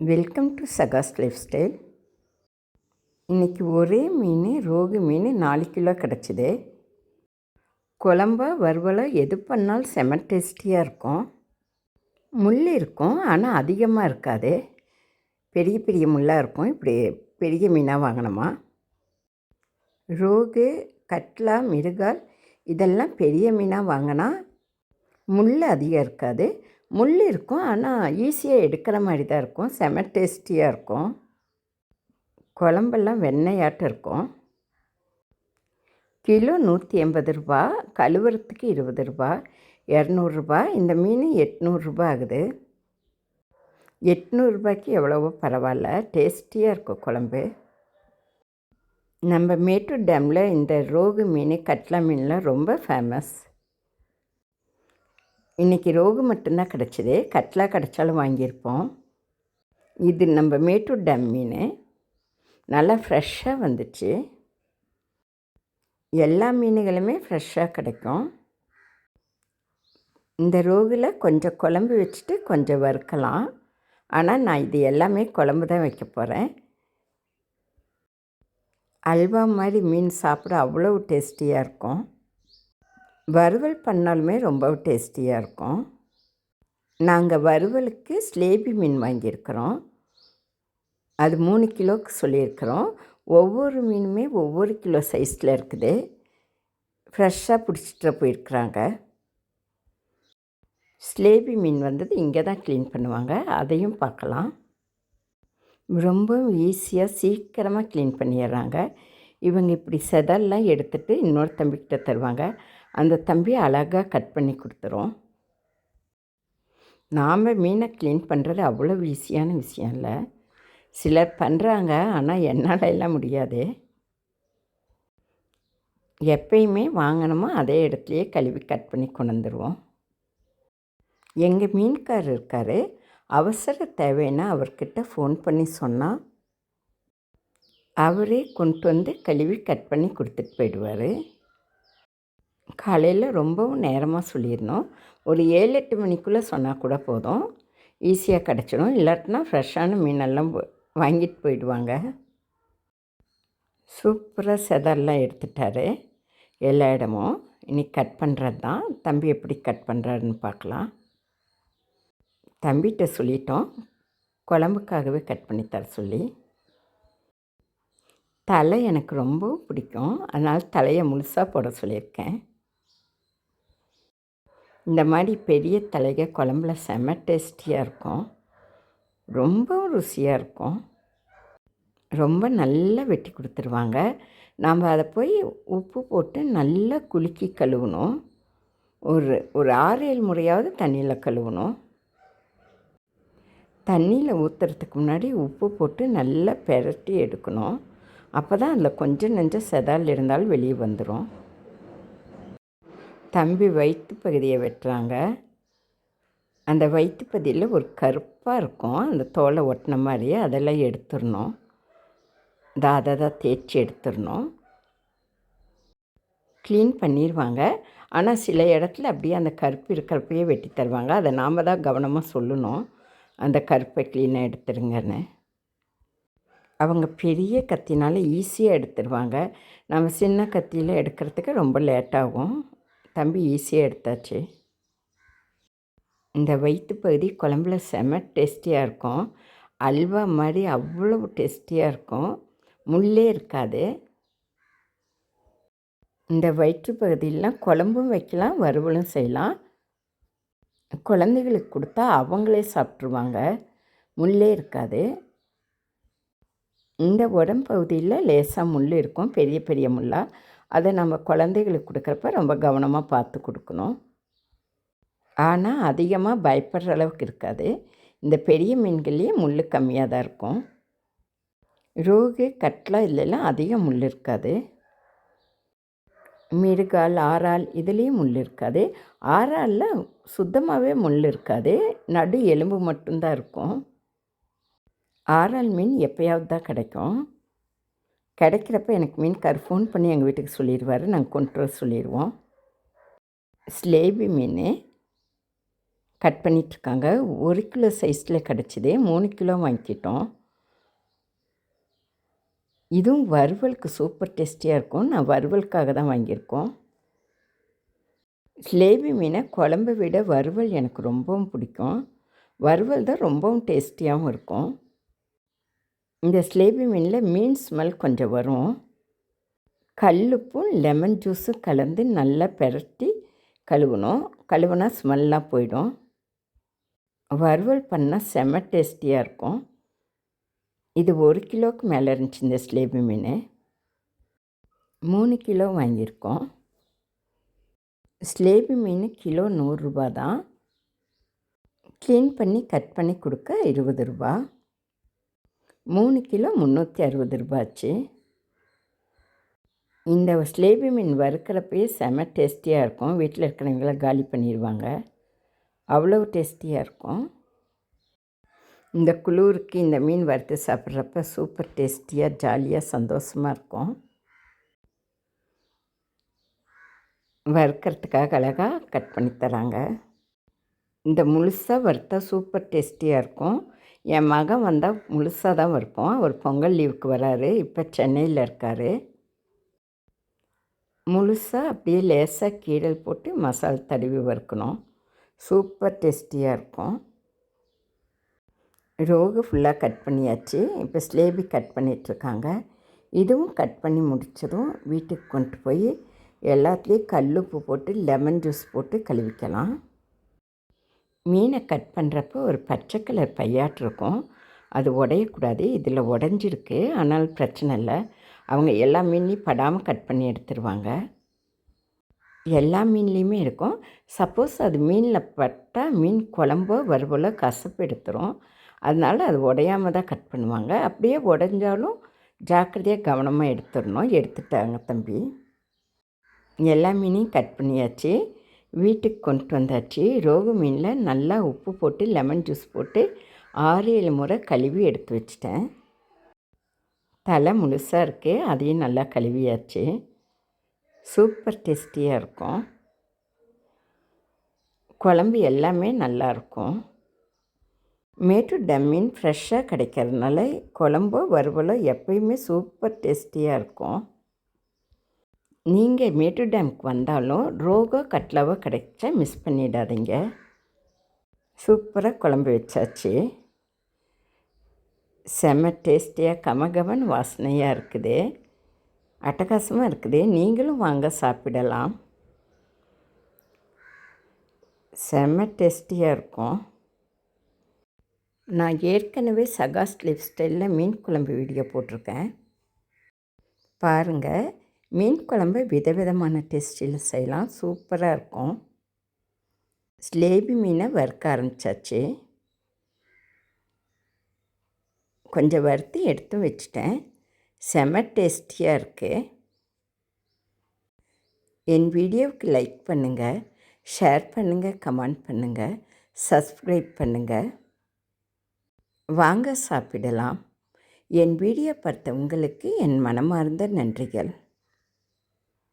Welcome to சகாஸ் lifestyle இன்றைக்கி ஒரே மீன் ரோகு மீன் நாலு கிலோ கிடச்சிது. குழம்பா வறுவலோ எது பண்ணாலும் செம டேஸ்டியாக இருக்கும். முள் இருக்கும் ஆனால் அதிகமாக இருக்காது. பெரிய பெரிய முள்ளாக இருக்கும் இப்படி பெரிய மீனாக வாங்கினோமா ரோகு கட்லா மிருகால் இதெல்லாம் பெரிய மீனாக வாங்கினா முள் அதிகம் இருக்காது. முள் இருக்கும் ஆனால் ஈஸியாக எடுக்கிற மாதிரி தான் இருக்கும். செம டேஸ்டியாக இருக்கும். குழம்பெல்லாம் வெண்ணையாட்டம் இருக்கும். கிலோ நூற்றி எண்பது ரூபா கழுவுறதுக்கு இருபது ரூபா இரநூறுபா இந்த மீன் எட்நூறுரூபா ஆகுது. எட்நூறுபாய்க்கு எவ்வளவோ பரவாயில்ல டேஸ்டியாக இருக்கும் குழம்பு. நம்ம மேட்டூர் டேமில் இந்த ரோகு மீன் கட்லா மீன்லாம் ரொம்ப ஃபேமஸ். இன்றைக்கி ரோகு மட்டும்தான் கிடச்சிது. கட்லா கிடச்சாலும் வாங்கியிருப்போம். இது நம்ம மேட்டூர் டேம் மீன். நல்லா ஃப்ரெஷ்ஷாக வந்துச்சு. எல்லா மீனுகளுமே ஃப்ரெஷ்ஷாக கிடைக்கும். இந்த ரோகில் கொஞ்சம் குழம்பு வச்சுட்டு கொஞ்சம் வறுக்கலாம். ஆனால் நான் இது எல்லாமே குழம்பு தான் வைக்க போகிறேன் அல்வா மாதிரி மீன் சாப்பிட அவ்வளோ டேஸ்டியாக இருக்கும். வறுவல் பண்ணாலுமே ரொம்ப டேஸ்டியாக இருக்கும். நாங்கள் வறுவலுக்கு ஸ்லேபி மீன் வாங்கியிருக்கிறோம். அது மூணு கிலோவுக்கு சொல்லியிருக்கிறோம். ஒவ்வொரு மீனுமே ஒவ்வொரு கிலோ சைஸில் இருக்குது. ஃப்ரெஷ்ஷாக பிடிச்சிட்டு போயிருக்கிறாங்க. ஸ்லேபி மீன் வந்தது இங்கே தான் க்ளீன் பண்ணுவாங்க. அதையும் பார்க்கலாம். ரொம்ப ஈஸியாக சீக்கிரமாக க்ளீன் பண்ணிடுறாங்க. இவங்க இப்படி செதல்லாம் எடுத்துகிட்டு இன்னொரு தம்பிக்கிட்ட தருவாங்க. அந்த தம்பி அழகாக கட் பண்ணி கொடுத்துரும். நாம் மீனை க்ளீன் பண்ணுறது அவ்வளோ ஈஸியான விஷயம் இல்லை. சிலர் பண்ணுறாங்க ஆனால் என்னால் எல்லாம் முடியாது. எப்பயுமே வாங்கினோமோ அதே இடத்துலையே கழுவி கட் பண்ணி கொண்டு வந்துடுவோம் எங்கள் மீன்காரர் இருக்கார். அவசர தேவைன்னா அவர்கிட்ட ஃபோன் பண்ணி சொன்னால் அவரே கொண்டு வந்து கழுவி கட் பண்ணி கொடுத்துட்டு போயிடுவார். காலையில் ரொம்பவும் நேரமாக சொல்லிடணும். ஒரு ஏழு எட்டு மணிக்குள்ளே சொன்னால் கூட போதும். ஈஸியாக கிடச்சிடும் இல்லாட்டினா ஃப்ரெஷ்ஷான மீனெல்லாம் வாங்கிட்டு போயிடுவாங்க. சூப்பராக செதெல்லாம் எடுத்துட்டாரு. எல்லா இடமும். இன்றைக்கி கட் பண்ணுறது தான் தம்பி எப்படி கட் பண்ணுறாருன்னு பார்க்கலாம். தம்பிகிட்ட சொல்லிட்டோம். குழம்புக்காகவே கட் பண்ணி தர சொல்லி. தலை எனக்கு ரொம்ப பிடிக்கும். அதனால் தலையை முழுசாக போட சொல்லியிருக்கேன். இந்த மாதிரி பெரிய தலைக குழம்புல செம டேஸ்டியாக இருக்கும். ரொம்ப ருசியாக இருக்கும். ரொம்ப நல்லா வெட்டி கொடுத்துருவாங்க. நாம் அதை போய் உப்பு போட்டு நல்லா குலுக்கி கழுவணும். ஒரு ஒரு ஆறு ஏழு முறையாவது தண்ணியில் கழுவணும். தண்ணியில் ஊற்றுறதுக்கு முன்னாடி உப்பு போட்டு நல்லா பெரட்டி எடுக்கணும். அப்போ தான் அதில் கொஞ்சம் நெஞ்சம் செதால் இருந்தாலும் வெளியே வந்துடும் தம்பி வயிற்று பகுதியை வெட்டுறாங்க. அந்த வயிற்று பகுதியில் ஒரு கருப்பாக இருக்கும். அந்த தோலை ஒட்டின மாதிரி அதெல்லாம் எடுத்துடணும். இதை அதை தான் தேய்ச்சி எடுத்துடணும். க்ளீன் பண்ணிடுவாங்க. ஆனால் சில இடத்துல அப்படியே அந்த கருப்பு இருக்கிறப்பையே வெட்டி தருவாங்க. அதை நாம் தான் கவனமாக சொல்லணும். அந்த கருப்பை க்ளீனாக எடுத்துருங்கன்னு அவங்க பெரிய கத்தினால ஈஸியாக எடுத்துருவாங்க நம்ம சின்ன கத்தியில் எடுக்கிறதுக்கு ரொம்ப லேட்டாகும் தம்பி ஈஸியாக எடுத்தாச்சு. இந்த வயிற்று பகுதி குழம்புல செம டேஸ்டியாக இருக்கும். அல்வா மாதிரி அவ்வளோ டேஸ்டியாக இருக்கும். முள்ளே இருக்காது. இந்த வயிற்று பகுதியெலாம் குழம்பும் வைக்கலாம் வறுவலும் செய்யலாம். குழந்தைகளுக்கு கொடுத்தா அவங்களே சாப்பிட்ருவாங்க முள்ளே இருக்காது. இந்த உடம்பு பகுதியில் லேசாக முள் இருக்கும் பெரிய பெரிய முள்ளாக அதை நம்ம குழந்தைகளுக்கு கொடுக்குறப்ப ரொம்ப கவனமாக பார்த்து கொடுக்கணும். ஆனால் அதிகமாக பயப்படுற அளவுக்கு இருக்காது. இந்த பெரிய மீன்கள்லேயே முள் கம்மியாக தான் இருக்கும். ரோகு கட்லா இல்லைலாம் அதிகம் முள் இருக்காது. மிருகால் ஆறால் இதுலேயும் முள் இருக்காது. ஆறாலில் சுத்தமாகவே முள் இருக்காது. நடு எலும்பு மட்டும்தான் இருக்கும். ஆறால் மீன் எப்போயாவது தான் கிடைக்கும். கிடைக்கிறப்ப எனக்கு மீன்கார் ஃபோன் பண்ணி எங்கள் வீட்டுக்கு சொல்லிடுவார் நாங்கள் கொண்டு வர சொல்லிடுவோம் ஸ்லேபி மீன் கட் பண்ணிகிட்ருக்காங்க ஒரு கிலோ சைஸில் கிடச்சிது மூணு கிலோ வாங்கிக்கிட்டோம். இதுவும் வறுவலுக்கு சூப்பர் டேஸ்டியாக இருக்கும் நான் வறுவலுக்காக தான் வாங்கியிருக்கோம். ஸ்லேபி மீனை குழம்பை விட வறுவல் எனக்கு ரொம்பவும் பிடிக்கும். வறுவல் தான் ரொம்பவும் டேஸ்டியாகவும் இருக்கும். இந்த ஸ்லேபி மீனில் மீன் ஸ்மெல் கொஞ்சம் வரும். கல்லுப்பும் லெமன் ஜூஸும் கலந்து நல்லா பெரட்டி கழுவணும். கழுவுனா ஸ்மெல்லாம் போயிடும். வறுவல் பண்ணால் செம்ம டேஸ்டியாக இருக்கும். இது ஒரு கிலோவுக்கு மேலே இருந்துச்சு இந்த ஸ்லேபி மீன் மூணு கிலோ வாங்கியிருக்கோம். ஸ்லேபி மீன் கிலோ நூறுரூபா தான் க்ளீன் பண்ணி கட் பண்ணி கொடுக்க இருபது ரூபா. மூணு கிலோ முந்நூற்றி அறுபது ரூபாச்சு இந்த ஸ்லேபி மீன் வறுக்கிறப்பயே செம டேஸ்டியாக இருக்கும். வீட்டில் இருக்கிறவங்களாம் காலி பண்ணிடுவாங்க அவ்வளோ டேஸ்டியாக இருக்கும். இந்த குளிருக்கு இந்த மீன் வறுத்து சாப்பிட்றப்ப சூப்பர் டேஸ்டியாக ஜாலியாக சந்தோஷமாக இருக்கும். வறுக்கிறதுக்காக அழகாக கட் பண்ணி தராங்க. இந்த முழுசாக வறுத்தா சூப்பர் டேஸ்டியாக இருக்கும். என் மகன் வந்தால் முழுசாக தான் இருப்போம் அவர் பொங்கல் லீவுக்கு வராரு. இப்போ சென்னையில் இருக்கார். முழுசாக அப்படியே லேசாக கீழல் போட்டு மசால் தடவி வறுக்கணும். சூப்பர் டேஸ்டியாக இருக்கும். ரோகு ஃபுல்லாக கட் பண்ணியாச்சு. இப்போ ஸ்லேபி கட் பண்ணிகிட்ருக்காங்க இதுவும் கட் பண்ணி முடித்ததும் வீட்டுக்கு கொண்டு போய் எல்லாத்துலேயும் கல் உப்பு போட்டு லெமன் ஜூஸ் போட்டு கழுவிக்கலாம். மீனை கட் பண்ணுறப்போ ஒரு பச்சை கலர் பையாட்டிருக்கும் அது உடையக்கூடாது இதில் உடஞ்சிருக்கு ஆனால் பிரச்சனை இல்லை. அவங்க எல்லா மீன்லேயும் படாமல் கட் பண்ணி எடுத்துருவாங்க. எல்லா மீன்லேயுமே இருக்கும். சப்போஸ் அது மீனில் பட்டால் மீன் குழம்போ வறுவலோ கசப்பு எடுத்துரும். அதனால் அது உடையாமல் தான் கட் பண்ணுவாங்க. அப்படியே உடஞ்சாலும் ஜாக்கிரதையாக கவனமாக எடுத்துடணும். எடுத்துட்டாங்க தம்பி. எல்லா மீனையும் கட் பண்ணியாச்சு. வீட்டுக்கு கொண்டு வந்தாச்சு. ரோகு மீனில் நல்லா உப்பு போட்டு லெமன் ஜூஸ் போட்டு ஆறு ஏழு முறை கழுவி எடுத்து வச்சிட்டேன். தலை முழுசாக இருக்குது அதையும் நல்லா கழுவியாச்சு. சூப்பர் டேஸ்டியாக இருக்கும். குழம்பு எல்லாமே நல்லாயிருக்கும் மேட்டூர் டம்மின் ஃப்ரெஷ்ஷாக கிடைக்கிறதுனால குழம்போ வறுவலோ எப்பயுமே சூப்பர் டேஸ்டியாக இருக்கும். நீங்கள் மேட்டூர் டேமுக்கு வந்தாலும் ரோகோ கட்லாவோ கிடைச்சா மிஸ் பண்ணிடாதீங்க. சூப்பராக குழம்பு வச்சாச்சு. செம்ம டேஸ்டியாக கமகமன் வாசனையாக இருக்குது. அட்டகாசமாக இருக்குது. நீங்களும் வாங்க சாப்பிடலாம். செம்ம டேஸ்டியாக இருக்கும். நான் ஏற்கனவே சகாஸ் லைஃப் ஸ்டைலில் மீன் குழம்பு வீடியோ போட்டிருக்கேன். பாருங்கள் மீன் குழம்பு விதவிதமான டேஸ்டில் செய்யலாம். சூப்பராக இருக்கும். ஸ்லேபி மீனை வறுக்க ஆரம்பித்தாச்சு கொஞ்சம் வறுத்து எடுத்து வச்சிட்டேன். செம டேஸ்டியாக இருக்குது என் வீடியோவுக்கு லைக் பண்ணுங்கள் ஷேர் பண்ணுங்கள் கமெண்ட் பண்ணுங்கள் சப்ஸ்கிரைப் பண்ணுங்கள் வாங்க சாப்பிடலாம். என் வீடியோ பார்த்த உங்களுக்கு என் மனமார்ந்த நன்றிகள்.